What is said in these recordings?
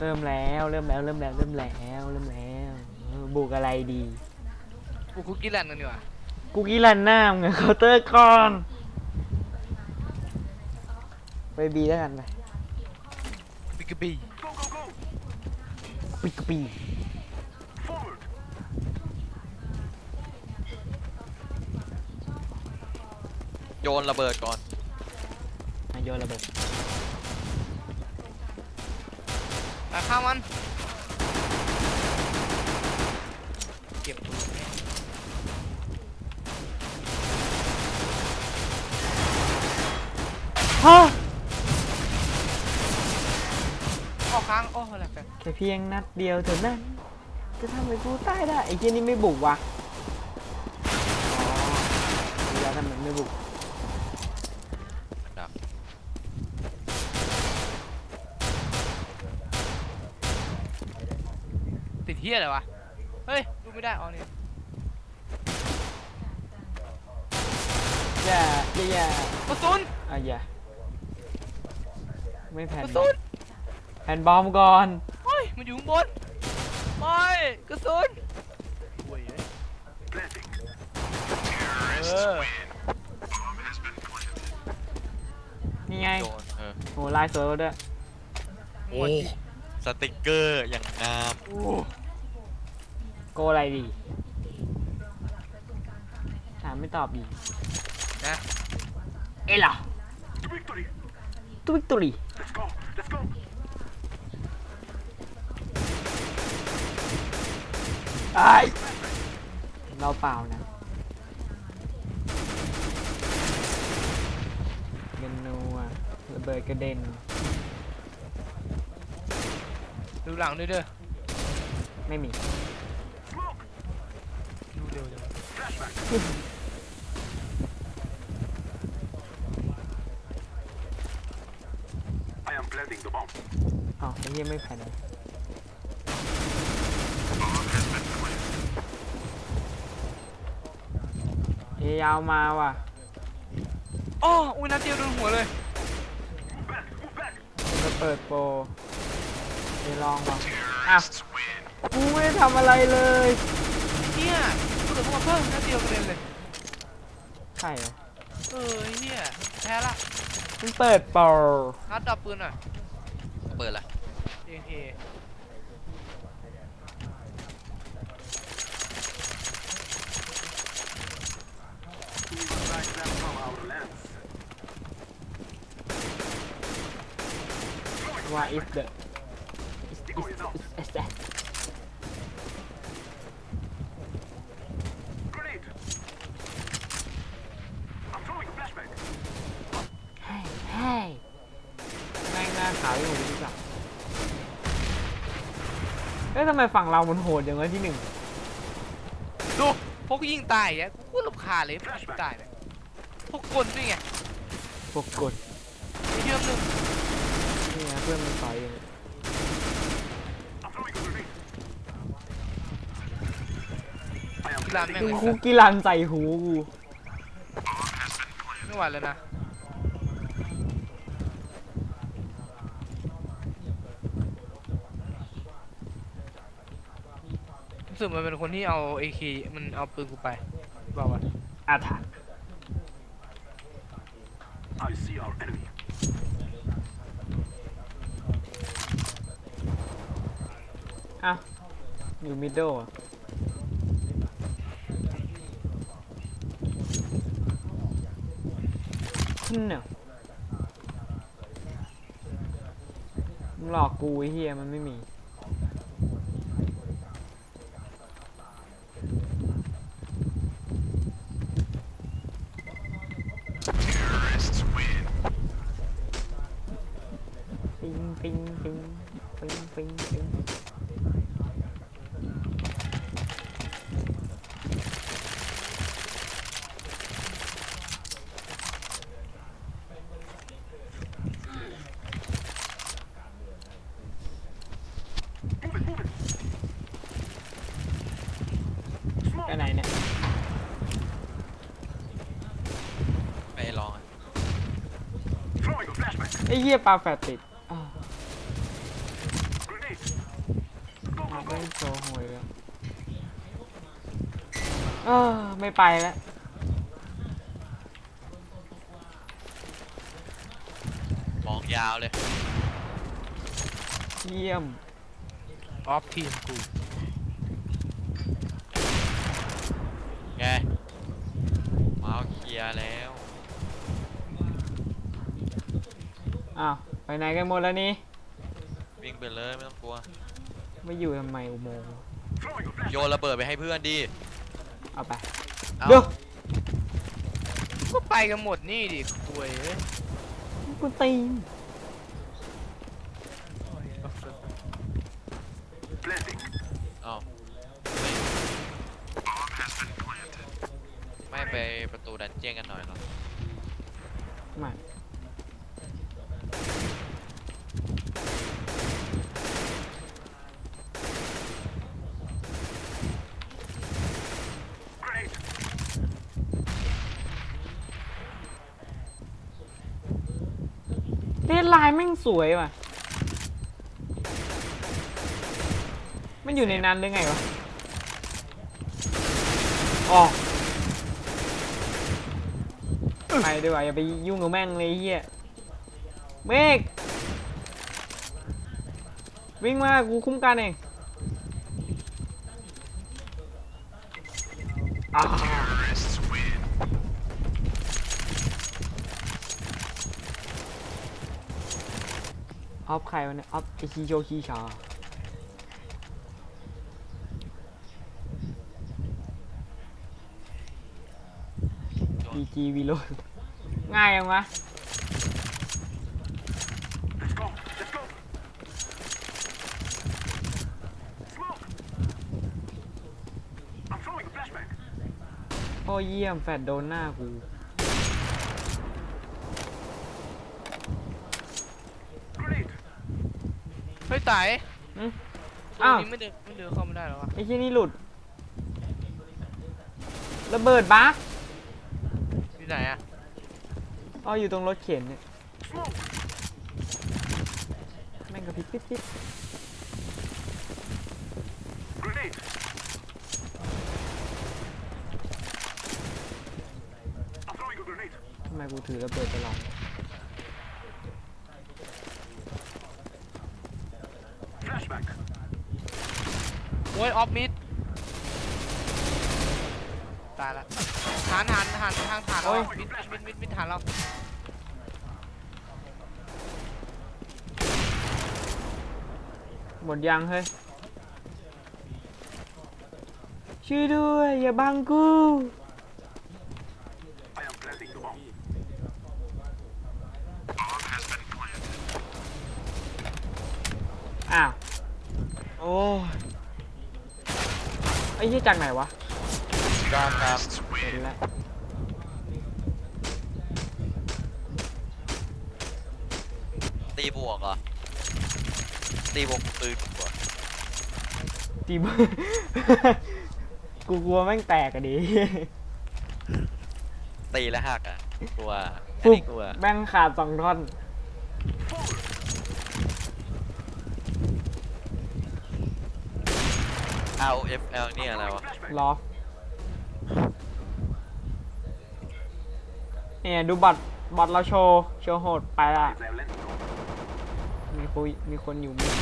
เริ่มแล้ว เริ่มแล้ว เริ่มแล้ว เริ่มแล้ว เริ่มแล้วเออบุกอะไรดี กูคุกกี้แลนด์กันดีกว่ากูกี้ลันหน้ามึงอะเคาน์เตอร์ก่อน ไปบีแล้วกันไปบิกกบีปิกกะปีโยนระเบิดก่อนอะโยนระเบิด อะข้ามมัน เก็บตัวแม่ฮะออกค้างโอ้อะไรกันแต่เพียงนัดเดียวเท่านั้น จะทำให้กูตายได้ไอ้เจนี่ไม่บุกวะอ๋อเดี๋ยวทำไมไม่บุกดัก เฮียอะไรวะ เฮ้ย ดูไม่ได้อ๋อนี่อย่าอย่าอย่ากระสุนอะอย่าไม่แผ่นกระบอสุมนแผ่นบอมก่อน เฮ้ย มันอยู่ข้างบนไม่กระสุนโว้ยเออนี่ไงโยนเออโหลายสวยด้วยโอ้สติกเกอร์อย่างงามโกอะไรดีถามไม่ตอบอีกนะเอ้ยเหรอตุวิกตอรีไอ้ายเราเปล่านะเมนูอะระเบิดกระเด็นดูหลังด้วยเด้อไม่มี ดูเร็วเร็วอ๋อไอ้เหี้ยไม่แผ่นเลยเอยาวมาว่ะอ๋ออุ้ยนัดเดียวโดนหัวเลยจะเปิดโปรไปลองว่ะอ้าวกูไม่ได้ทำอะไรเลย เนี่ย กูโดนเข้ามาเพิ่มนัดเดียวกระเด็นเลย ใช่เหรอเออไอ้เฮียแพ้ละมันเปิดโปรนัดดับปืนอะเปิดละเอเคว่า is the is is is that เฮ้ยเฮ้ยแม่งหน้าขาวอยู่ดีกว่าเอ้ยทำไมฝั่งเรามันโหดอย่างวะที่หนึ่งดูพวกกูยิงตายอะกูรำคาญเลยพวกยิงตายเนี่ยพวกกลด้วยไงปกกดไอ้เหี้ยมึงนี่นะเพื่อนมันต่อยอยู่กีฬาแม่งเลยคุกกี้รันใส่หูกูไม่ไหวแล้วนะ สึกมันเป็นคนที่เอาเอคมันเอาปืนกูไปบอกว่าอาถรรพ์ I see our enemy. อ้าวอยู่มิดเดิลอะขึ้นเนี่ยมึงหลอกกูไอ้เฮียมันไม่มี ปิงปิงปิงปิงปิงปิงไปไหนเนี่ย ไปลองอะไอ้เหี้ยปลาแฟดติดอ้าว Grenade Go, มา go, เล่ go. นโชว์หวยแล้วเออไม่ไปแล้วมองยาวเลย เยี่ยมออฟทีมกูไงเมาส์เคลียร์แล้ว อ้าวไปไหนกันหมดแล้วนี่วิ่งไปเลยไม่ต้องกลัว ไม่อยู่ทำไมอุโมงค์ Throwing a flash. โยนระเบิดไปให้เพื่อนดีเอาไปเอาเดี๋ยวก็ไปกันหมดนี่ดิคุยเอ้ยกูตีน Planting. เอาไม่ไม่ไปประตูดันเจียนกันหน่อยเหรอ มา ล่นลายแม่งสวยว่ะ มันอยู่ในนั้นหรือไงวะ อ๋อ ไปดีกว่าอย่าไปยุ่งกับแม่งเลยเฮียเมฆวิ่งมา กูคุ้มกันเองอ่า ออฟใครวะเนี่ยออฟไอชีโชคีชาดีจีวีโรง่ายยังวะโอ้เยี่ยมแฟดโดนหน้ากู เฮ้ยไต่อืมตัวอ้าวนี้ไม่เดินไม่เดินเข้าไม่ได้หรอวะไอ้ที่นี่หลุด ระเบิดบั๊กที่ไหนอะอ๋ออยู่ตรงรถเข็นเนี่ย Smoke. แม่งกระพริบปิ๊บปิ๊บ Grenade. I'm throwing a grenade. ทำไมกูถือระเบิดตลอด Flashbang. โอ้ยออฟมิดตายละหันหันหันทางฐานเรามิดมิดมิดมิดฐานเราหมดยังเฮ้ยช่วยด้วยอย่าบังกู I am planting the bomb. Bomb has been planted. อ้าวโอ้ยไอ้ยี่จากไหนวะกลางครับเห็นแล้วตีบวกเหรอ ตีบวกปืนกว่าตีเบอร์กูกลัวแม่งแตกอะดิ ตีแล้วหักอะกลัวอันปุ๊บนี้กลัว แม่งขาดสองท่อน เอา FL นี่อะไรวะ Flashbang. ล็อกเนี่ยดูบัตรบัตรเราโชว์โชว์โหดไปละ They are letting go. มีคุยมีคนอยู่มั้ย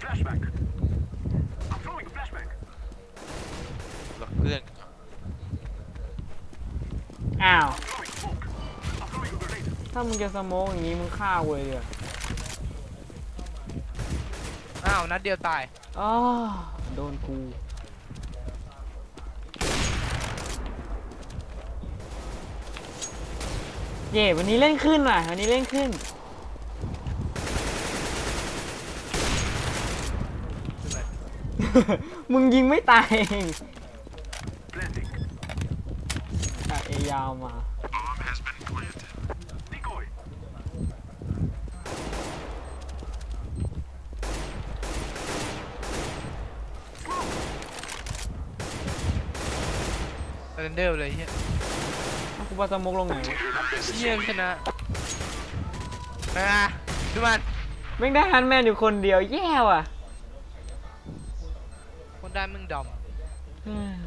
Flashbang. I'm throwing a flashbang. หลอกเพื่อน อ้าว Throwing smoke. I'm throwing a grenade. ถ้ามึงจะสโมกอย่างนี้มึงฆ่าเว้ยเดี๋ยว อ้าวนัดเดียวตายอ๋อโดนกูเย่วันนี้เล่นขึ้นว่ะวันนี้เล่นขึ้นมึงยิงไม่ตายเอง Planting. อะเอยาวมา เรนเดอร์เลยเฮียเอากูว่าสโมกลงไหนวะเยี่ยมชนะนะดูมันแม่งได้ฮันแมนอยู่คนเดียวแย่ว่ะคนได้มึงดอมเฮ้ย